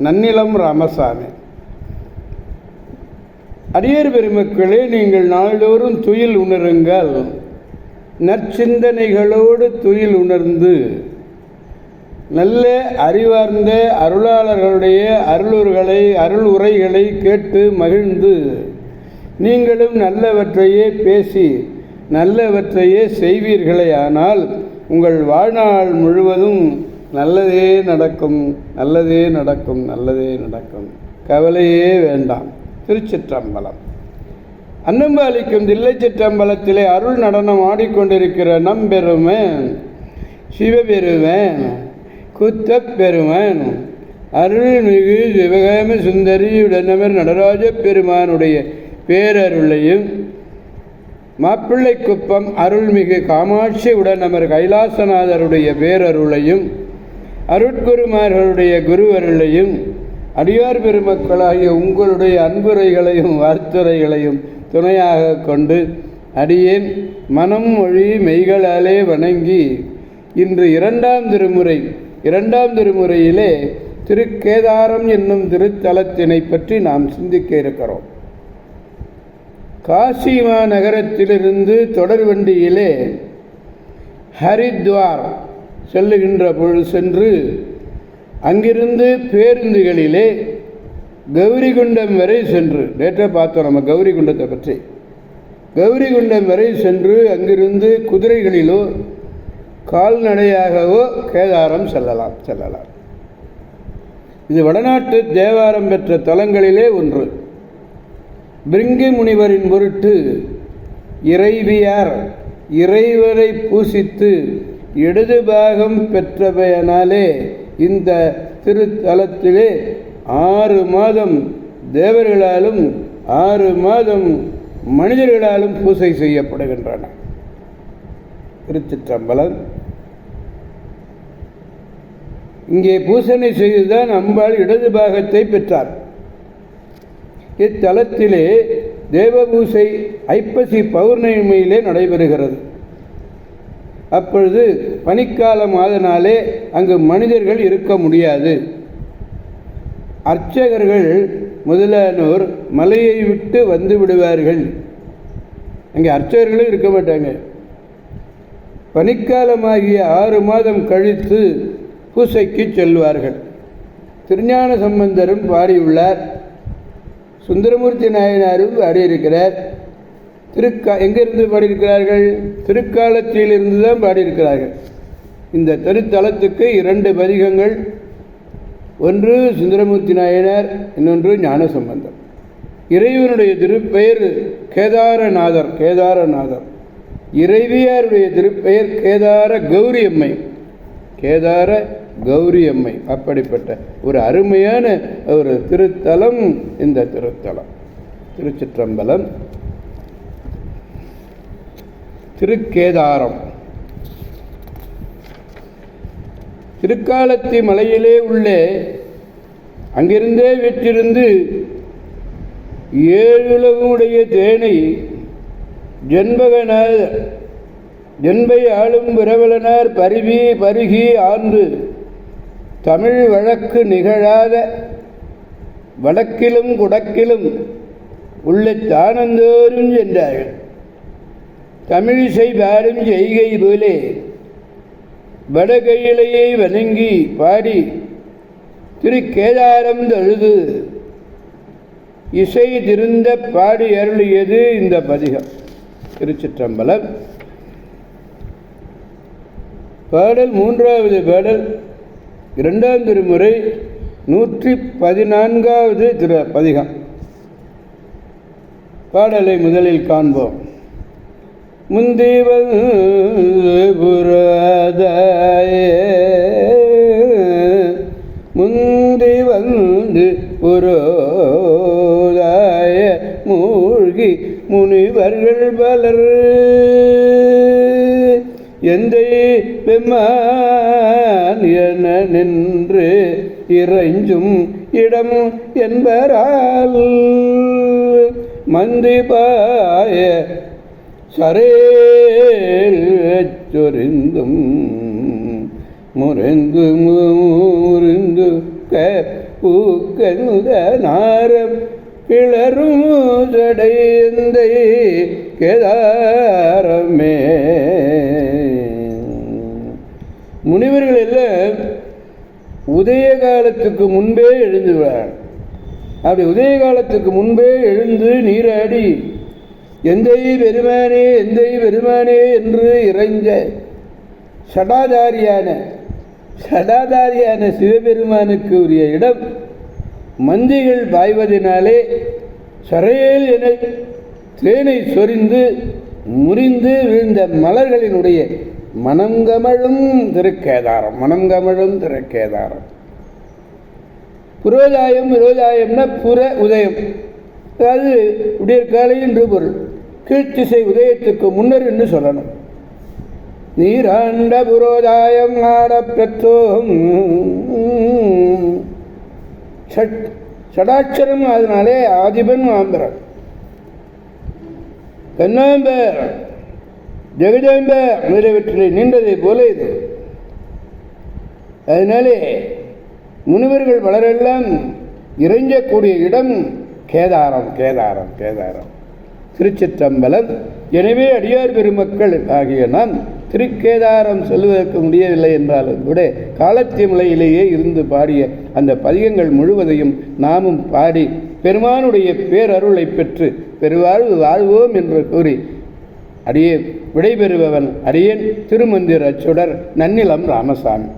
Nannilam Ramasamy. Arrear பெருமக்களே நீங்கள் நாள்தோறும் துயில் உணருங்கள். நற்சிந்தனைகளோடு துயில் உணர்ந்து நல்ல அறிவார்ந்த அருளாளர்களுடைய அருளுர்களை அருள் உரைகளை கேட்டு மகிழ்ந்து நீங்களும் நல்லவற்றையே பேசி நல்லவற்றையே செய்வீர்களே ஆனால் உங்கள் வாழ்நாள் முழுவதும் நல்லதே நடக்கும் நல்லதே நடக்கும் நல்லதே நடக்கும். கவலையே வேண்டாம். திருச்சிற்றம்பலம். அன்னம்பாலிக்கும் தில்லை சிற்றம்பலத்திலே அருள் நடனம் ஆடிக்கொண்டிருக்கிற நம்பெருமன் சிவபெருமன் குத்த பெருமன் அருள்மிகு சிவகாம சுந்தரி நடராஜ பெருமானுடைய பேரருளையும் மாப்பிள்ளை குப்பம் அருள்மிகு காமாட்சி உடனமர் கைலாசநாதருடைய பேரருளையும் அருட்குருமார்களுடைய குருவருளையும் அடியார் பெருமக்களாகிய உங்களுடைய அன்புரைகளையும் வார்த்துரைகளையும் துணையாக கொண்டு அடியேன் மனம் மொழி மெய்களாலே வணங்கி இன்று இரண்டாம் திருமுறை இரண்டாம் திருமுறையிலே திருக்கேதாரம் என்னும் திருத்தலத்தினை பற்றி நாம் சிந்திக்க இருக்கிறோம். காசி மாநகரத்திலிருந்து தொடர் வண்டியிலே ஹரித்வார் செல்லுகின்ற பொழுது சென்று அங்கிருந்து பேருந்துகளிலே கௌரிகுண்டம் வரை சென்று நேற்றே பார்த்தோம் நம்ம கௌரிகுண்டத்தை பற்றி. கௌரிகுண்டம் வரை சென்று அங்கிருந்து குதிரைகளிலோ கால்நடையாகவோ கேதாரம் செல்லலாம் செல்லலாம். இது வடநாட்டு தேவாரம் பெற்ற தலங்களிலே ஒன்று. பிரிங்கி முனிவரின் பொருட்டு இறைவியார் இறைவரை பூசித்து இடது பாகம் பெற்றவையனாலே இந்த திருத்தலத்திலே ஆறு மாதம் தேவர்களாலும் ஆறு மாதம் மனிதர்களாலும் பூசை செய்யப்படுகின்றன. திருச்சிற்றம்பலம். இங்கே பூசணை செய்துதான் அம்பாள் இடது பாகத்தை பெற்றார் இத்தலத்திலே தேவபூசை ஐப்பசி பௌர்ணமியிலே நடைபெறுகிறது. அப்பொழுது பனிக்காலம் ஆதனாலே அங்கு மனிதர்கள் இருக்க முடியாது. அர்ச்சகர்கள் முதலானோர் மலையை விட்டு வந்து விடுவார்கள். அங்கே அர்ச்சகர்களும் இருக்க மாட்டாங்க. பனிக்காலமாகிய ஆறு மாதம் கழித்து பூசைக்கு செல்வார்கள். திருஞான சம்பந்தரும் பாடியுள்ளார். சுந்தரமூர்த்தி நாயனாரும் பாடியிருக்கிறார். திருக்கா எங்கிருந்து பாடியிருக்கிறார்கள்? திருக்காலத்திலிருந்து தான் பாடியிருக்கிறார்கள். இந்த திருத்தலத்துக்கு இரண்டு பதிகங்கள். ஒன்று சுந்தரமூர்த்தி நாயனர் இன்னொன்று ஞானசம்பந்தம் இறைவனுடைய திருப்பெயர் கேதாரநாதர் கேதாரநாதர். இறைவியாருடைய திருப்பெயர் கேதார கௌரி அம்மை கேதார கௌரி அம்மை அப்படிப்பட்ட ஒரு அருமையான ஒரு திருத்தலம் இந்த திருத்தலம். திருச்சிற்றம்பலம். திருக்கேதாரம். திருக்காலத்தி மலையிலே உள்ளே அங்கிருந்தே விற்றிருந்து ஏழுலகுடைய தேனை ஜென்பகன ஜென்பை ஆளும் விரவலனார் பருவி பருகி ஆண்டு தமிழ் வழக்கு நிகழாத வடக்கிலும் குடக்கிலும் உள்ள தானந்தோறும் சென்றார்கள். தமிழிசை பாடும் செய்கை போலே வடகையிலையை வணங்கி பாடி திருக்கேதாரம் தழுது இசை திருந்த பாடி அருளியது இந்த பதிகம். திருச்சிற்றம்பலம். பாடல் மூன்றாவது பாடல் இரண்டாம் திருமுறை நூற்றி பதினான்காவது திரு பதிகம். பாடலை முதலில் காண்போம். முந்திவல் புரதாயே முந்தி வந்து புரோதாய மூழ்கி முனிவர்கள் பலர். எந்த பெம்மான் என நின்று இறைஞ்சும் இடம் என்பரால் மந்திபாய சரேச்சொரிந்தும் முறைந்து முறிந்து பூக்கந்த நாரம் கிளரும் ஜடையந்தை கேதாரமே. முனிவர்கள் எல்லாம் உதய காலத்துக்கு முன்பே எழுந்துவார் அப்படி உதய காலத்துக்கு முன்பே எழுந்து நீராடி எந்தை பெருமானே எந்தை பெருமானே என்று இறைஞ்ச சடாதாரியான சடாதாரியான சிவபெருமானுக்கு உரிய இடம் மந்திகள் பாய்வதினாலே சரையேல் என தேனை சொரிந்து முறிந்து விழுந்த மலர்களினுடைய மனங்கமழும் திருக்கேதாரம் மனங்கமழும் திருக்கேதாரம். புரோதாயம் விரோதாயம்னா புற உதயம். அதாவது விடியற்காலை என்று பொருள். கீழ்த்திசை உதயத்துக்கு முன்னர் என்று சொல்லணும். நீராண்ட புரோதாயம் ஆட சட் ஷடாட்சரம் அதனாலே ஆதிபன் ஆம்பரன் கண்ணாம்பர் ஜெகஜாம்பர் முதலியவற்றிலே நின்றதை போல இது. அதனாலே முனிவர்கள் பலரெல்லாம் இறைஞ்சக்கூடிய இடம் கேதாரம் கேதாரம் கேதாரம். திருச்சிற்றம்பலம். எனவே அடியார் பெருமக்கள் ஆகிய நாம் திருக்கேதாரம் செல்வதற்கு முடியவில்லை என்றாலும் கூட காலத்திய மலையிலேயே இருந்து பாடிய அந்த பதிகங்கள் முழுவதையும் நாமும் பாடி பெருமானுடைய பேரருளை பெற்று பெருவாழ்வு வாழ்வோம் என்று கூறி அடியே விடைபெறுபவன் அடியேன் திருமந்திர அச்சுடர் நன்னிலம் ராமசாமி.